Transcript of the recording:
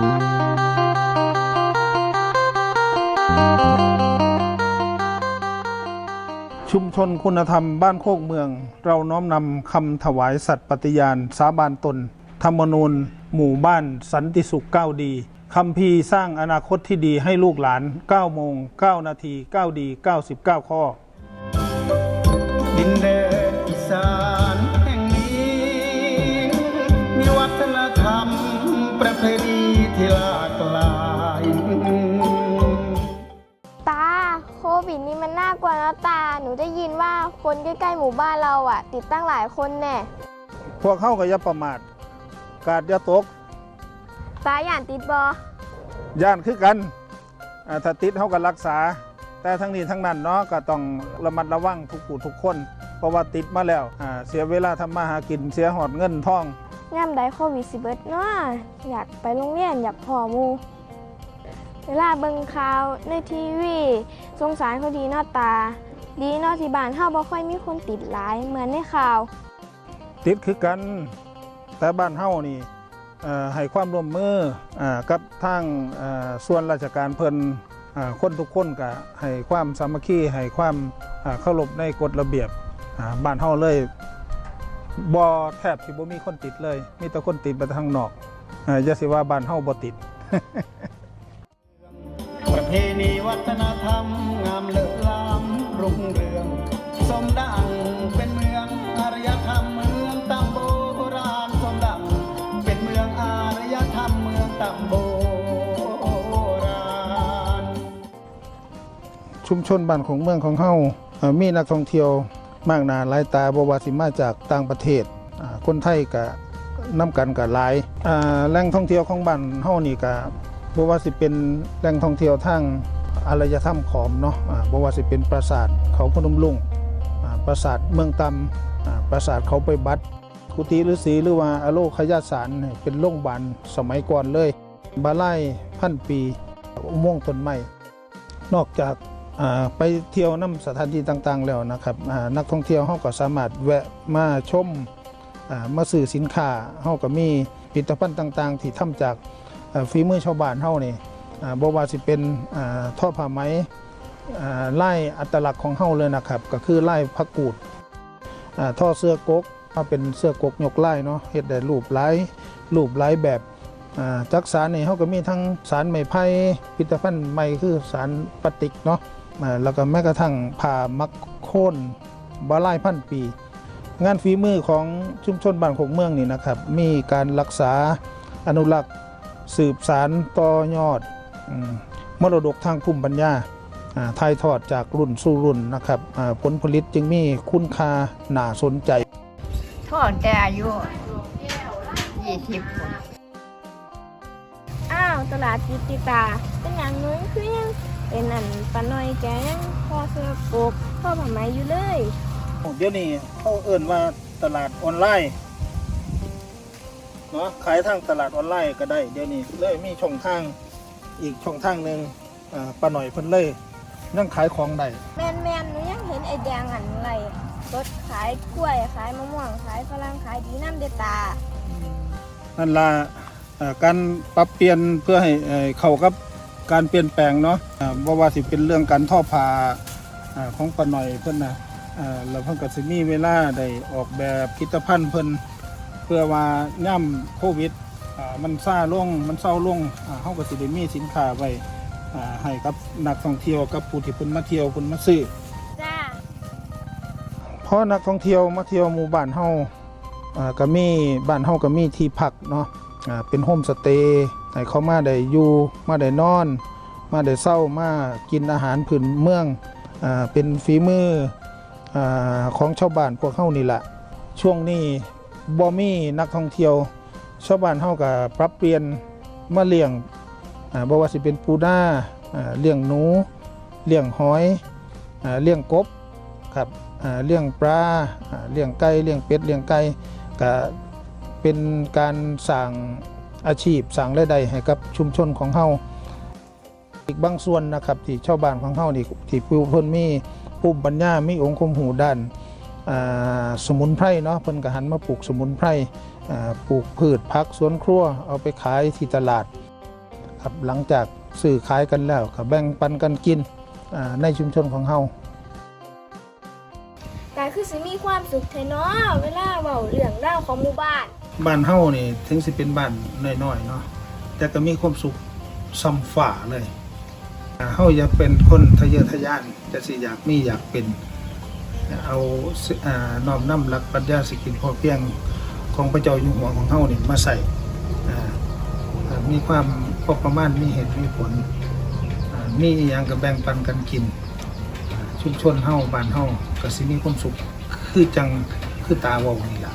ชุมชนคุณธรรมบ้านโคกเมือง เราน้อมนำคำถวายสัตย์ปฏิญาณ สาบานตน ธรรมนูญ หมู่บ้าน สันติสุขก้าวดีคำพีสร้างอนาคตที่ดีให้ลูกหลาน9โมง9นาที9ดี 99 ข้อดินแดนอีสาน นี่มันน่ากลัวนะตา หนูได้ยินว่าคนใกล้ๆหมู่บ้านเราอะติดตั้งหลายคนแน่ พวกเข้าก็อย่าประมาท กาดอย่าตก ตาย่านติดบาอย่นคือกันอ่าถ้าติดเขาก็รักษา แต่ทั้งนี้ทั้งนั้นเนาะก็ต้องระมัดระวังทุกผู้ทุกคน เพราะว่าติดมาแล้วอ่าเสียเวลาทำมาหากินเสียหอดเงินทองย่ำได้โควิดสิเบิดเนาะอยากไปโรงเรียนอยากพอหมู เวลาเบิ่งข่าวในทีวีสงสารเขาดีนาตา ดีนาะที่บ้านเฮาบ่ค่อยมีคนติดหลายเหมือนในข่าว ติดคือกันแต่บ้านเฮานี่ให้ความร่วมมืออกับทางส่วนราชการเพิ่นคนทุกคนก็ให้ความสามัคคีให้ความอ่าเคารพในกฎระเบียบบ้านเฮาเลยบ่แทบสิบ่มีคนติดเลย มีแต่คนติดไปทางนอกอย่าสิว่าบ้านเฮาบ่ติด เพณีวัฒนธรรม งามเลิศล้ำรุ่งเรือง สมดังเป็นเมืองอารยธรรมเมืองตำโบราณสมดังเป็นเมืองอารยธรรมเมืองตำโบราณ ชุมชนบ้านของเมืองของเฮาเอ่อมีนักท่องเที่ยวมากหนาหลายตาบวาสิมาจากต่างประเทศอ่าคนไทยก็นํกันก็หลายอ่าแหล่งท่องเที่ยวของบ้านเฮานี่ก็บ่ ว่าสิเป็นแหล่งท่องเที่ยวทางอารยธรรมขอมเนาะอ่าบ่ว่าสิเป็นปราสาทเขาพนมลุงอ่าปราสาทเมืองตำปราสาทเขาไปบัดกุฏิฤาษีหรือว่าอโลคยาสารเป็นโรงบาลสมัยก่อนเลยบาไล่พันปีอุโมงค์ต้นไม้นอกจากไปเที่ยวน้ำสถานที่ต่างๆแล้วนะครับนักท่องเที่ยวเขาก็สามารถแวะมาชมมาซื้อสินค้าเขาก็มีผลิตภัณฑ์ต่าง ๆ ที่ทำจาก ฝีมือชาวบ้านเขานี่อ่าบ่ว่าสิเป็นท่อผ้าไหมไล่อัตลักษณ์ของเขาเลยนะครับ ก็คือไล่พักกูดท่อเสื้อกกมาเป็นเสื้อกกยกไล่เนาะเฮ็ดได้รูปไล่รูปไล่แบบจักสารนี่เขาก็มีทั้งสารไม้ไผ่พิพิธภัณฑ์ไม้คือสารปฏิกเนาะแล้วก็แม้กระทั่งผ่ามักโค่นบาลายพันปี งานฝีมือของชุมชนบ้านของเมืองนี่นะครับ มีการรักษาอนุรักษ์ สืบสารต่อยอดอืมมรดกทางภูมิปัญญาอ่าถ่ายทอดจากรุ่นสู่รุ่นนะครับอ่าผลผลิตจึงมีคุณค่าน่าสนใจทอดแต่อายุยี่สิบอ้าวตลาดจิตติตา เป็นอย่างนู้นคือยังเป็นอันปลาน้อยแกงพ่อเสื้อกกพ่อผ้าไหมอยู่เลย เดี๋ยวนี้เขาเอิ่นว่าตลาดออนไลน์ เนาะขายทางตลาดออนไลน์ก็ได้เดี๋ยวนี้เลยมีช่องทางอีกช่องทางหนึ่งอ่าป้าหน่อยเพิ่นเลยยังขายของได้แมนแมนๆหนูยังเห็นไอ้แดงอันไรรถขายกล้วยขายมะม่วงขายฝรั่งขายดีน้ำเดตานั่นละอ่าการปรับเปลี่ยนเพื่อให้เอ่อเข้ากับการเปลี่ยนแปลงเนาะอ่าบ่ว่าสิเป็นเรื่องการทอผ้าอ่าของป้าหน่อยเพิ่นนะอ่าแล้วเพิ่นก็สิมีเวลาได้ออกแบบผลิตภัณฑ์เพิ่น เพื่อว่าย่ำโควิดอ่ามันซาลงมันเศร้าลงอ่าเฮาก็สิได้มีสินค้าไว้อ่าให้กับนักท่องเที่ยวกับผู้ที่เพิ่นมาเที่ยวเพิ่นมาซื้อจ้าเพราะนักท่องเที่ยวมาเที่ยวหมู่บ้านเฮาอ่าก็มีบ้านเฮาก็มีที่พักเนาะอ่าเป็นโฮมสเตย์ให้เขามาได้อยู่มาได้นอน มาได้เศร้ามากินอาหารพื้นเมืองอ่าเป็นฝีมืออาของชาวบ้านพวกเฮานี่แหละช่วงนี้ บ่มีนักท่องเที่ยวชาวบ้านเฮาก็ปรับเปลี่ยนมาเลี้ยงบ่ว่าสิเป็นปูด้าอ่าเลี้ยงหนู เลี้ยงหอยเลี้ยงกบครับเลี้ยงปลาเลี้ยงไก่เลี้ยงเป็ดเลี้ยงไก่ก็เป็นการสร้างอาชีพสร้างรายได้ให้กับชุมชนของเฮาอีกบางส่วนนะครับที่ชาวบ้านของเฮานี่ที่ผู้เพิ่นมีภูมิปัญญา มีองค์คมรู้ด้าน สมุนไพรเนาะเพิ่นก็หันมาปลูกสมุนไพรอ่าปลูกพืชผักสวนครัวเอาไปขายที่ตลาดครับหลังจากซื้อขายกันแล้วก็แบ่งปันกันกินอ่าในชุมชนของเฮาแต่คือสิมีความสุขแท้เนาะเวลาเว้าเรื่องราวของหมู่บ้านบ้านเฮานี่ถึงสิเป็นบ้านน้อยๆเนาะแต่ก็มีความสุขซ้ำฝ่าเลยอ่าเฮาอยากเป็นคนทะเยอทะยานจะสิอยากมีอยากเป็น เอาอ่าน้อมนำหลักปรัชญาสกินพอเพียงของพระเจ้าอยู่หัวของเฮานี่มาใส่มีความพอประมาณมีเหตุมีผลมีอย่างกับแบ่งปันกันกิน ชุมชนเฮาบ้านเฮาก็สิมีความสุขคือจังคือตาวาวนี่แหละ